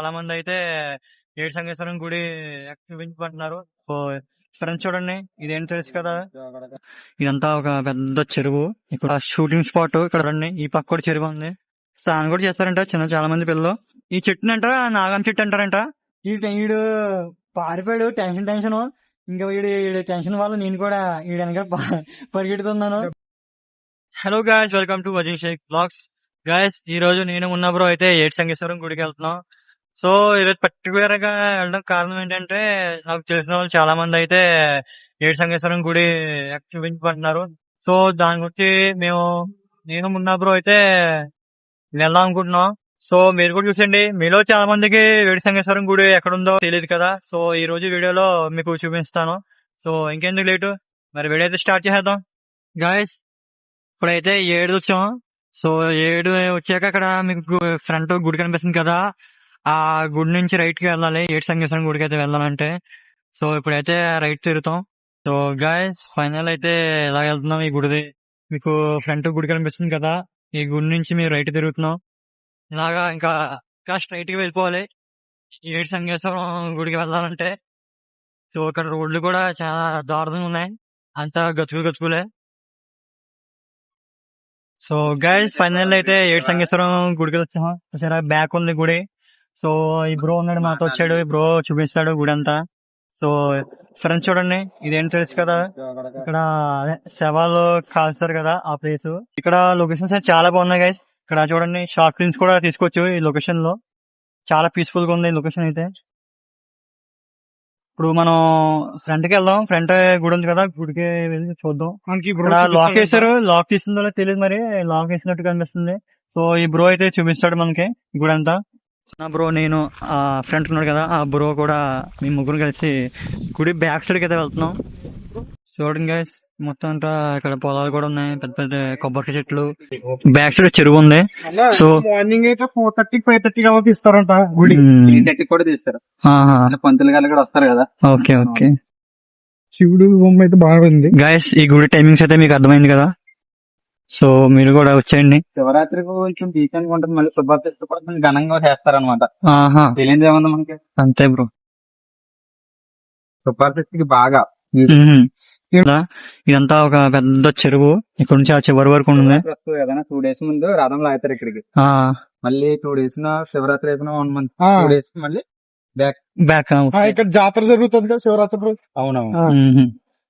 చాలా మంది అయితే ఏడు సంగేశ్వరం గుడి చూపించబడుతున్నారు సో ఫ్రెండ్స్ చూడండి ఇదేం తెలుసు కదా? ఇదంతా ఒక పెద్ద చెరువు. ఇక్కడ షూటింగ్ స్పాట్ ఇక్కడ చూడండి ఈ పక్క కూడా చెరువు ఉంది. స్నానం కూడా చేస్తారంట చిన్న చాలా మంది పిల్లలు. ఈ చెట్టుని అంటారా నాగం చెట్టు అంటారంట? ఈ ఈడు పారిపోయాడు టెన్షన్ టెన్షన్. ఇంకా వీడు వీడు టెన్షన్ వల్ల నేను కూడా వీడు వెనక ప- పరిగెడుతున్నాను. Hello guys welcome to Vazi Shaik blogs guys ఈ రోజు నేను ఉన్న బ్రో అయితే ఏడు సంగేశ్వరం గుడికి వెళ్తున్నాం. సో ఈరోజు పర్టికులర్గా వెళ్ళడం కారణం ఏంటంటే నాకు తెలిసిన వాళ్ళు చాలా మంది అయితే ఏడు సంగేశ్వరం గుడి చూపించబడుతున్నారు సో దాని గురించి మేము నేను మున్నా అయితే వెళ్దాం అనుకుంటున్నాం. సో మీరు కూడా చూసండి మీలో చాలా మందికి వేడి సంగేశ్వరం గుడి ఎక్కడుందో తెలియదు కదా. సో ఈ రోజు వీడియోలో మీకు చూపిస్తాను. సో ఇంకెందుకు లేటు? మరి వీడియో అయితే స్టార్ట్ చేసేద్దాం. గాయస్ ఇప్పుడైతే ఏడు వచ్చాం. సో ఏడు వచ్చాక అక్కడ మీకు ఫ్రంట్ గుడి కనిపిస్తుంది కదా. ఆ గుడి నుంచి రైట్కి వెళ్ళాలి. ఏడు సంగేశ్వరం గుడికి అయితే వెళ్ళాలంటే. సో ఇప్పుడైతే రైట్ తిరుగుతాం. సో గాయస్ ఫైనల్ అయితే ఇలా వెళ్తున్నాం ఈ గుడిది? మీకు ఫ్రంట్ గుడి కనిపిస్తుంది కదా. ఈ గుడి నుంచి మీరు రైట్ తిరుగుతున్నాం. ఇలాగా ఇంకా ఇంకా స్ట్రైట్కి వెళ్ళిపోవాలి. ఏడు సంగేశ్వరం గుడికి వెళ్ళాలంటే. సో ఇక్కడ రోడ్లు కూడా చాలా దారుణంగా ఉన్నాయి. అంతా గతుకులు గతుకులే. సో గైస్ ఫైనల్ అయితే ఏడు సంగేశ్వరం గుడికి వచ్చాము బ్యాక్ ఉంది గుడి. సో ఈ బ్రో ఉన్నాడు మాతో వచ్చాడు. ఈ బ్రో చూపిస్తాడు గుడి అంతా సో ఫ్రెండ్స్ చూడండి ఇదేం తెలుసు కదా? ఇక్కడ శవాలు కాల్స్తారు కదా ఆ ప్లేస్ ఇక్కడ లొకేషన్స్ అయితే చాలా బాగున్నాయి గైస్ ఇక్కడ చూడండి షార్ట్ ఫిల్మ్స్ కూడా తీసుకోవచ్చు ఈ లొకేషన్లో. చాలా పీస్ఫుల్గా ఉంది ఈ లొకేషన్ అయితే. ఇప్పుడు మనం ఫ్రంట్కి వెళ్దాం. ఫ్రంట్ గుడి ఉంది కదా గుడికి వెళ్ళి చూద్దాం. లాక్ వేసారు లాక్ తీసిందో తెలియదు మరి. లాక్ వేసినట్టు కనిపిస్తుంది. సో ఈ బ్రో అయితే చూపిస్తాడు మనకి గుడి అంతా నా బ్రో నేను ఆ ఫ్రంట్ ఉన్నాడు కదా ఆ బ్రో కూడా మీ ముగ్గురు కలిసి గుడి బ్యాక్ సైడ్ అయితే వెళ్తున్నాం. చూడండి గైస్ మొత్తం అంతా ఇక్కడ పొలాలు కూడా ఉన్నాయి పెద్ద పెద్ద కొబ్బరి చెట్లు. బ్యాక్ సైడ్ చెరువు ఉంది. సో మార్నింగ్ అయితే ఫోర్ థర్టీ ఫైవ్ థర్టీ అలా తీస్తారంట గుడి. మ్మ్. గట్టి కూడా తీస్తారు. పంతులు గారు కూడా వస్తారు కదా. ఓకే ఓకే శివుడు బొమ్మ అయితే బాగుంది గైస్ ఈ గుడి టైమింగ్స్ అయితే మీకు అర్థమైంది కదా? సో మీరు కూడా వచ్చేయండి. శివరాత్రికి కొంచెం డీసెంట్గా ఉంటుంది. మళ్ళీ శుభార్తి కూడా కొంచెం ఘనంగా చేస్తారనమాట ఆహా. తెలియదు ఏముంది మనకి? అంతే బ్రో. శుభార్తికి బాగా. మ్మ్. ఇలా ఇదంతా ఒక పెద్ద చెరువు. ఇక్కడ నుంచి ఆ చివరి వరకు ఉంది. శివరాత్రి ఏదైనా టూ డేస్ ముందు రథం లాగుతారు ఇక్కడికి. ఆ. మళ్ళీ టూ డేస్ శివరాత్రి అయిపోయిన వన్ మంత్ ఆ, టూ డేస్ మళ్ళీ బ్యాక్ బ్యాక్ ఆ, ఇక్కడ జాతర జరుగుతుంది కదా శివరాత్రి రోజు. అవునవును.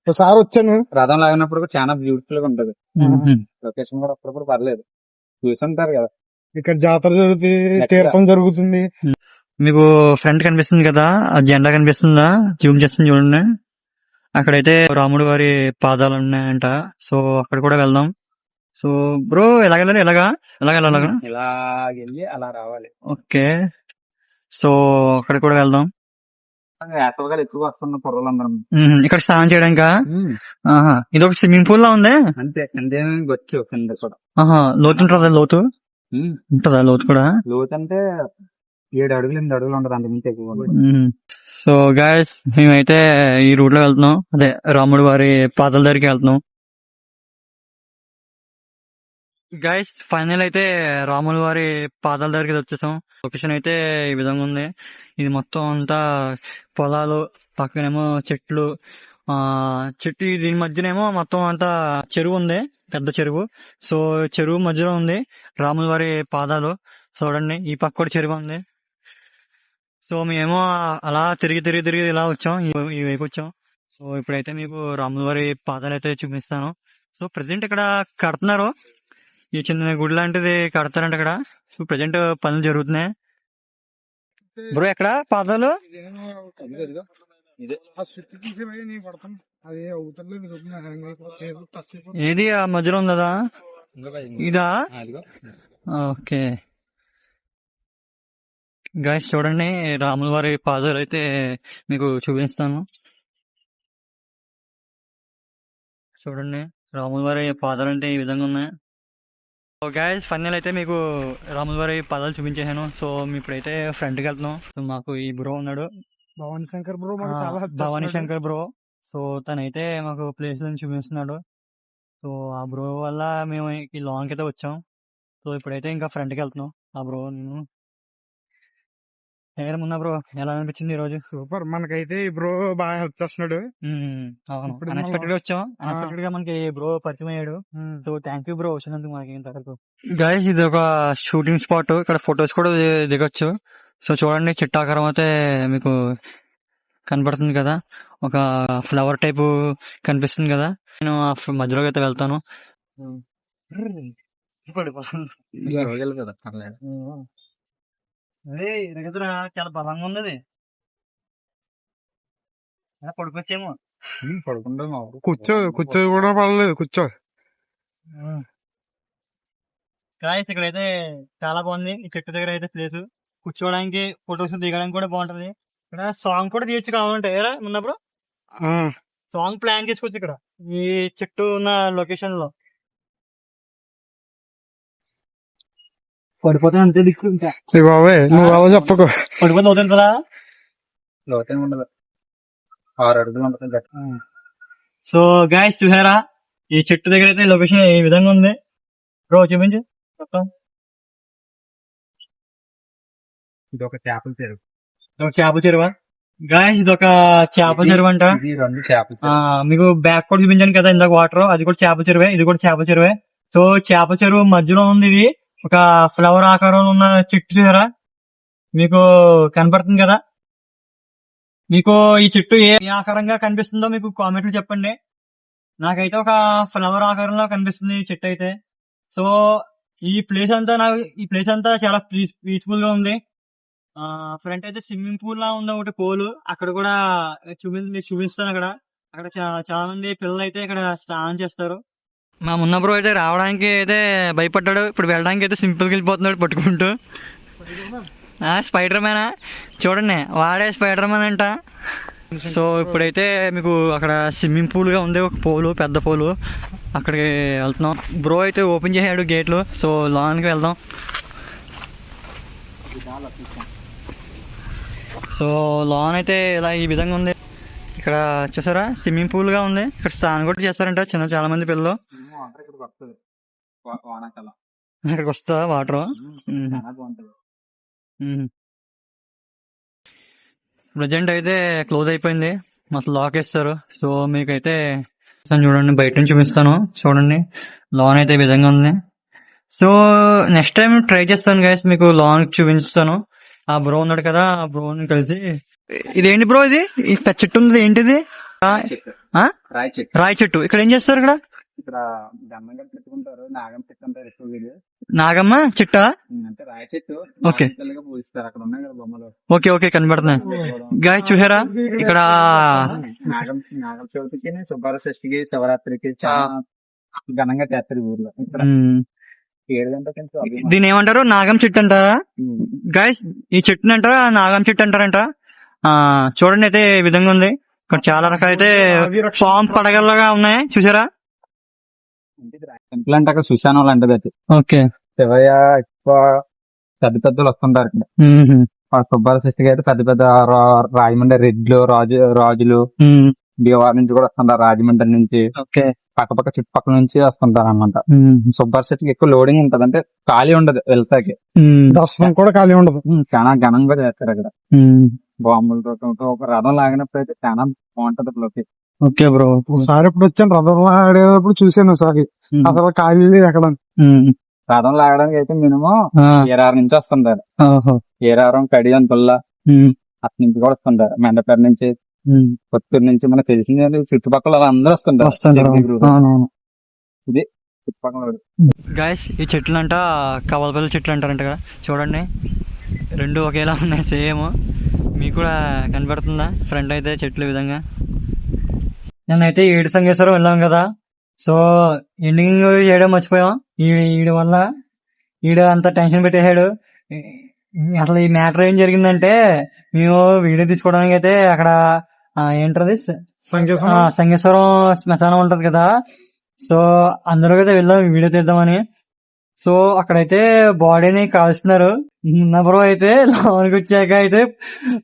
ఒకసారి వచ్చాను. రథం లాగినప్పుడు కూడా చాలా బ్యూటిఫుల్గా ఉంటది. లొకేషన్ కూడా అప్పుడప్పుడు పర్లేదు. చూసుంటారు కదా. ఇక్కడ జాతర జరుగుతుంది తీర్థం జరుగుతుంది. మీకు ఫ్రంట్ కనిపిస్తుంది కదా ఆ జెండా కనిపిస్తుందా? జూమ్ చేస్తుంది చూడండి. అక్కడైతే రాముడు వారి పాదాలు ఉన్నాయంట. సో అక్కడ కూడా వెళ్దాం. సో బ్రో ఎలాగెళ్ళాలి? ఎలాగా? ఎలాగ వెళ్ళాలి? ఇలా వెళ్ళి అలా రావాలి. ఓకే. సో అక్కడ కూడా వెళ్దాం. వేసవకాలు ఎక్కువ వస్తున్న కుర్రలందరం మ్మ్. ఇక్కడ స్నానం చేయడానికా ఇది ఒక స్విమ్మింగ్ పూల్ లా ఉంది? అంతే అంతే గొచ్చు కింద కూడా. లోతు ఉంటుందా లోతు. ఉంటుందా లోతు కూడా? లోతు అంటే ఏడు అడుగులు ఎనిమిది అడుగులు ఉండదు అంత మించి ఎక్కువ. సో గాయస్ మేమైతే ఈ రూట్లో వెళ్తున్నాం. అదే రాముడు వారి పాదాల దగ్గరికి వెళ్తున్నాం. గాయస్ ఫైనల్ అయితే రాముల వారి పాదాల దగ్గరికి వచ్చేసాం. లొకేషన్ అయితే ఈ విధంగా ఉంది. ఇది మొత్తం అంతా పొలాలు పక్కనేమో చెట్లు ఆ చెట్టు దీని మధ్యనేమో మొత్తం అంతా చెరువు ఉంది పెద్ద చెరువు. సో చెరువు మధ్యలో ఉంది రాముల వారి పాదాలు. చూడండి ఈ పక్క కూడా చెరువు ఉంది. సో మేమేమో అలా తిరిగి తిరిగి తిరిగి ఇలా వచ్చాం ఈ వైపు వచ్చాం. సో ఇప్పుడైతే మీకు రాముల వారి పాదాలు అయితే చూపిస్తాను. సో ప్రజెంట్ ఇక్కడ కడుతున్నారు. ఈ చిన్న గుడి లాంటిది కడతారంట ఇక్కడ. సో ప్రజెంట్ పనులు జరుగుతున్నాయి. బ్రో ఎక్కడ? పాదాలు. ఏది ఆ మధ్యలో ఉంది ఇదా? ఓకే. గాయస్ చూడండి రాముల వారి పాదాలు అయితే మీకు చూపిస్తాను. చూడండి రాముల వారి పాదాలు అంటే ఈ విధంగా ఉన్నాయి? గాయస్ ఫైనల్ అయితే మీకు రాముల వారి పాదాలు చూపించేసాను సో మేము ఇప్పుడైతే ఫ్రంట్కి వెళ్తున్నాం. సో మాకు ఈ బ్రో ఉన్నాడు. Bhavani Shankar bro Bhavani. Shankar bro so తనైతే మాకు ప్లేస్ చూపిస్తున్నాడు. సో ఆ బ్రో వల్ల మేము ఈ లాంగ్ అయితే వచ్చాం. సో ఇప్పుడైతే ఇంకా ఫ్రంట్కి వెళ్తున్నాం. ఆ బ్రో నేను ఏమన్నా బ్రో ఎలా అనిపించింది ఈ రోజు? సూపర్. మనకైతే ఈ బ్రో బాగా హెల్ప్ చేస్తున్నాడు. అవును. అన్ఎక్స్పెక్టెడ్ వచ్చాం. అన్ఎక్స్పెక్టెడ్గా మనకి బ్రో పరిచయం అయ్యాడు. సో థ్యాంక్ యూ బ్రో వచ్చినందుకు మనకి ఇంతవరకు గైస్ ఇది ఒక షూటింగ్ స్పాట్ ఇక్కడ ఫొటోస్ కూడా దిగొచ్చు. సో చూడండి చిట్టాకారం అయితే మీకు కనపడుతుంది కదా. ఒక ఫ్లవర్ టైప్ కనిపిస్తుంది కదా. నేను ఆ మధ్యలోకి అయితే వెళ్తాను. రోజులు కదా. చాలా బలంగా ఉన్నది. పడుకోవచ్చేమో. పడుకుంటా కూర్చో కూర్చో కూడా పడలేదు కూర్చో. గాయస్ ఇక్కడైతే చాలా బాగుంది. ఈ చెట్టు దగ్గర అయితే ప్లేస్. కూర్చోవడానికి ఫొటోస్ దిగడానికి కూడా బాగుంటది. ఇక్కడ సాంగ్ కూడా తీయచ్చు కావాలంటే. ఉన్నప్పుడు ఆ, సాంగ్ ప్లాన్ చేసుకోవచ్చు ఇక్కడ. ఈ చెట్టు ఉన్న లొకేషన్లో పడిపోతే అంతే దిక్కు ఇంకా ఏ బాబాయ్ నువ్వు అలా చెప్పకు పడిపోతే అవుతుంది కదా లోతేం ఉండదు ఆరు అడుగులు ఉంటుంది. సో గాయస్ చూసారా ఈ చెట్టు దగ్గర అయితే లొకేషన్ ఏ విధంగా ఉంది? బ్రో చూపించు. మొత్తం ఇది ఒక చేపల చెరువు. ఒక చేపల చెరువా? గాయస్ ఇది ఒక చేపల చెరువు అంట. ఇది రెండు చేపల మీకు బ్యాక్ కూడా చూపించాను కదా ఇందాక వాటర్ అది కూడా చేపల చెరువే ఇది కూడా చేపల చెరువే. సో చేపల చెరువు మధ్యలో ఉంది ఇది. ఒక ఫ్లవర్ ఆకారంలో ఉన్న చెట్టు చూసారా? మీకు కనపడుతుంది కదా? మీకు ఈ చెట్టు ఏ ఆకారంగా కనిపిస్తుందో మీకు కామెంట్లు చెప్పండి. నాకైతే ఒక ఫ్లవర్ ఆకారంలో కనిపిస్తుంది ఈ చెట్టు అయితే. సో ఈ ప్లేస్ అంతా నాకు ఈ ప్లేస్ అంతా చాలా పీస్ఫుల్గా ఉంది. ఫ్రంట్ అయితే స్విమ్మింగ్ పూల్ లా ఉంది ఒకటి పోల్ అక్కడ కూడా చూపి మీకు చూపిస్తాను అక్కడ. అక్కడ చాలా మంది పిల్లలు అయితే ఇక్కడ స్నానం చేస్తారు. మా మున్న బ్రో అయితే రావడానికి అయితే భయపడ్డాడు. ఇప్పుడు వెళ్ళడానికి అయితే సింపుల్గా వెళ్ళిపోతున్నాడు పట్టుకుంటూ. ఆ స్పైడర్ మ్యానా చూడండి వాడే స్పైడర్ మ్యాన్ అంట. సో ఇప్పుడైతే మీకు అక్కడ స్విమ్మింగ్ పూల్గా ఉంది ఒక పోలు పెద్ద పోలు. అక్కడికి వెళ్తున్నాం. బ్రో అయితే ఓపెన్ చేసాడు గేట్లు. సో లోన్కి వెళ్దాం. సో లాన్ అయితే ఇలా ఈ విధంగా ఉంది. ఇక్కడ చూసారా? స్విమ్మింగ్ పూల్గా ఉంది. ఇక్కడ స్నానం కూడా చేస్తారంట చిన్న చాలా మంది పిల్లలు. వాటర్ ఇక్కడికి వస్తుంది వానాకాలం. ఇక్కడికి వస్తా వాటర్ బాగుంటది. ప్రజెంట్ అయితే క్లోజ్ అయిపోయింది. మొత్తం లాక్ వేస్తారు. సో మీకైతే చూడండి బయట నుంచి చూపిస్తాను. చూడండి. లాన్ అయితే ఈ విధంగా ఉంది. సో నెక్స్ట్ టైం ట్రై చేస్తాను గైస్ మీకు లాన్ చూపిస్తాను. ఆ బ్రో ఉన్నాడు కదా ఆ బ్రోని కలిసి. ఇదేంటి బ్రో ఇది? పెద్ద చెట్టు ఉంది ఏంటిది? రాయి చెట్టు. ఇక్కడ ఏం చేస్తారు ఇక్కడ? ఇక్కడ గమ్మంగా పెట్టుకుంటారు నాగం పెట్టుకుంటారు ఎక్కువ వీళ్ళు. నాగమ్మ చిట్టా? అంటే రాయి చెట్టు. ఓకే. నాగంతలుగా పూజిస్తారు అక్కడ ఉన్నాయి కదా బొమ్మలు. ఓకే ఓకే కనబడుతున్నాయి. గాయ చూసారా? ఇక్కడ నాగం నాగం చవితికి సుబ్బార షష్ఠికి శివరాత్రికి చాలా ఘనంగా చేస్తారు ఈ ఊర్లో. ఇక్కడ మ్, ఏడు గంటల నుంచి అభిమానం. దీని ఏమంటారు? నాగం చెట్టు అంటారా? ఉమ్. గాయస్ ఈ చెట్టుని అంటారా? నాగం చెట్టు అంటారంట. ఆ చూడండి అయితే ఈ విధంగా ఉంది. ఇక్కడ చాలా రకాలైతే ఫామ్ పడగల్లాగా ఉన్నాయి. చూసారా? టెంపుల్ అంటే అక్కడ సుశానం లాంటిది అది. ఓకే. శివయ్య ఎక్కువ పెద్ద పెద్దలు వస్తుంటారు ఇక్కడ. సుబ్బార షష్ఠికి అయితే పెద్ద పెద్ద రా- రాజమండ్రి రెడ్లు రాజు రాజులు. భీమవరం నుంచి కూడా వస్తుంటారు రాజమండ్రి నుంచి. ఓకే. పక్క పక్క చుట్టుపక్కల నుంచి వస్తుంటారు అనమాట. సుబ్బార షష్ఠికి ఎక్కువ లోడింగ్ ఉంటది. అంటే ఖాళీ ఉండదు వెళ్తాకి. దర్శనం కూడా ఖాళీ ఉండదు. చాలా ఘనంగా చేస్తారు అక్కడ. బాంబులతో ఒక రథం లాగినప్పుడు అయితే చాలా బాగుంటది లోకి. ఓకే బ్రో ఒకసారి ఇప్పుడు వచ్చాను రథం ఆడేటప్పుడు చూసాను ఒకసారి మ్మ్. అసలు ఖాళీ లేదు ఎక్కడ. రథం లాగడానికి అయితే మినిమం ఏరారు నుంచి వస్తుంటారు ఓహో. ఏరారం తుల్ల మ్మ్. అటు నుంచి కూడా వస్తుంటారు మెండపేట నుంచి. కొత్తూరు నుంచి మనకు తెలిసిన చుట్టుపక్కల వాళ్ళందరూ వస్తుంటారు. అవునవును చుట్టుపక్కల. గాయస్ ఈ చెట్లు అంట కవలపల్లి చెట్లు అంటారంట కదా చూడండి రెండు ఒకేలా ఉన్నాయి సేమ్ మీకు కూడా కనబడుతుందా ఫ్రంట్ అయితే చెట్లు ఈ విధంగా నేనైతే ఏడు సంగేశ్వరం వెళ్ళాం కదా. సో ఎండింగ్ చేయడం మర్చిపోయాం. ఈ- ఈడి వల్ల ఈడు అంత టెన్షన్ పెట్టేశాడు. అసలు ఈ మ్యాటర్ ఏం జరిగిందంటే మేము వీడియో తీసుకోవడానికి అయితే అక్కడ ఏంటది? సంగేశ్వరం? శ్మశానం ఉంటది కదా. సో అందులో అయితే వెళ్దాం వీడియో తీద్దామని. సో అక్కడైతే బాడీని కాల్చుతున్నారు. ఉన్న బ్రో అయితే లోనికి వచ్చాక అయితే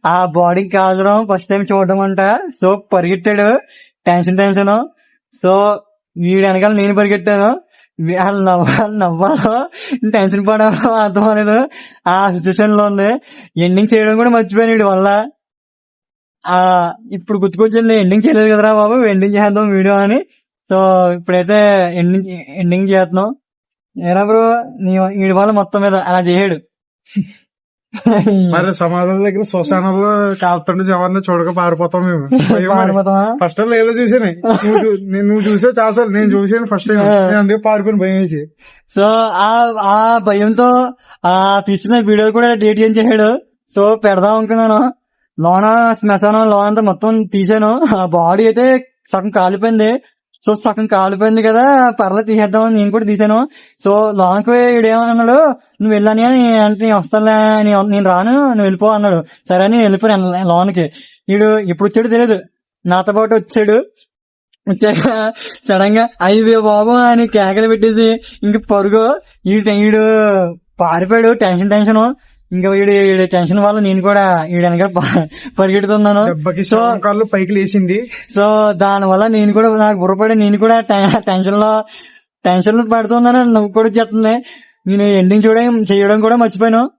ఆ బాడీ కాల్చడం ఫస్ట్ టైం చూడడం అంట. సో పరిగెట్టాడు టెన్షన్ టెన్షన్. సో వీడి వెనకాల నేను పరిగెట్టాను. వాళ్ళు నవ్వాలి నవ్వాలో టెన్షన్ పడాలో అర్థమలేదు ఆ సిచ్యువేషన్లో ఉంది. ఎండింగ్ చేయడం కూడా మర్చిపోయాను వీడి వల్ల. ఆ ఇప్పుడు గుర్తుకొచ్చింది ఎండింగ్ చేయలేదు కదరా బాబు. ఎండింగ్ చేద్దాం వీడియో అని. సో ఇప్పుడైతే ఎండింగ్ ఎండింగ్ చేస్తున్నాం. ఏరా బ్రో నీ వీడి వల్ల మొత్తం మీద అలా చేయడు. మరి సమాధుల దగ్గర శ్మశానంలో కాలుతుంటే జవాన్ని చూడక పారిపోతాం మేము? ఫస్ట్ టైం చూసాను నువ్వు చూసావు చాలా సార్లు. నేను చూసాను ఫస్ట్ టైం నేను అందుకే పారిపోయిన భయం వేసి. సో ఆ ఆ భయంతో ఆ తీసిన వీడియో కూడా డేట్ ఏం చేశాడు. సో పెడదాం అనుకున్నాను. లోన శ్మశానం లోన అంతా మొత్తం తీసాను ఆ బాడీ అయితే సగం కాలిపోయింది. సో సగం కాలిపోయింది కదా పర్లేదు తీసేద్దాం నేను కూడా తీసాను. సో లోనకి వీడు ఏమన్నాడు నువ్వు వెళ్ళాను అని అంటే నేను వస్తానులే నేను రాను నువ్వు వెళ్ళిపో అన్నాడు. సరే అని వెళ్ళిపోయాను లోనకి. వీడు ఎప్పుడు వచ్చాడు తెలియదు నాతో పాటు వచ్చాడు. వచ్చాక సడన్గా అయ్యో బాబు అని కేకలు పెట్టేసి ఇంక పరుగు. ఈడు ఈడు పారిపోయాడు టెన్షన్ టెన్షన్. ఇంకా వీడు వీడి టెన్షన్ వల్ల నేను కూడా వీడి వెనక పరిగెడుతున్నాను. సో కాళ్ళు పైకి లేచింది. సో దాని వల్ల నేను కూడా నాకు బుర్రపడి నేను కూడా టెన్షన్లో టెన్షన్లో పడుతున్నాను. నువ్వు కూడా చేస్తుంది నేను ఎండింగ్ చూడడం చేయడం కూడా మర్చిపోయాను.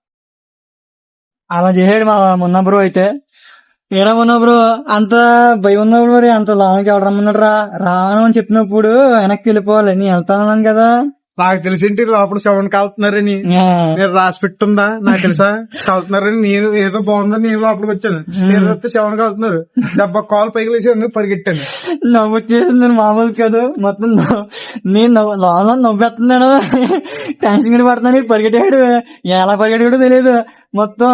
అలా చేసాడు మా మొన్న బ్రో అయితే. ఏరా మొన్న బ్రో అంత భయం ఉన్నప్పుడు మరి అంత లాంగ్ ఎవరు రమ్మన్నాడు రా? రాను అని చెప్పినప్పుడు వెనక్కి వెళ్ళిపోవాలి. నేను వెళ్తాను కదా. నాకు తెలిసింటి లోపల శవం కాలుతున్నారని? నేను రాసి పెట్టుందా? నాకు తెలుసా? కాలుతున్నారని నేను ఏదో బాగుందని నేను లోపలికి వచ్చాను. నేను వస్తే శవం కాలుతున్నారు. దెబ్బ కాల్ పైకి లేచి అందుకు పరిగెట్టాను. నవ్వు వచ్చేసింది మామూలు కాదు. మొత్తం నేను నవ్వు లోన నవ్వేస్తున్నాను టెన్షన్ కూడా పడుతున్నాను. పరిగెట్టాడు ఎలా పరిగెట్టాడో తెలియదు మొత్తం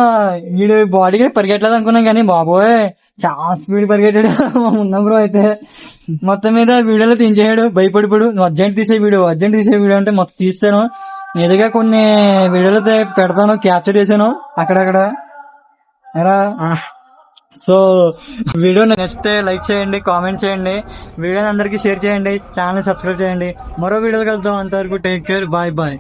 వీడు బాడీకి పరిగెట్టలేదు అనుకున్నాం కానీ బాబోయ్ చాలా స్పీడ్ పరిగెట్టాడు. ఉన్న బ్రో అయితే. మొత్తం మీద వీడియోలో తీయించాడు భయపడిపోడు నువ్వు అర్జెంట్ తీసే వీడియో అర్జెంట్ తీసే వీడియో అంటే మొత్తం తీస్తాను. ఎదుగా కొన్ని వీడియోలు అయితే పెడతాను క్యాప్చర్ చేశాను. అక్కడక్కడ. ఎరా? సో వీడియో నచ్చితే లైక్ చేయండి కామెంట్ చేయండి. వీడియోని అందరికీ షేర్ చేయండి. ఛానల్ సబ్స్క్రైబ్ చేయండి. మరో వీడియో కలుద్దాం అంతవరకు టేక్ కేర్ బాయ్ బాయ్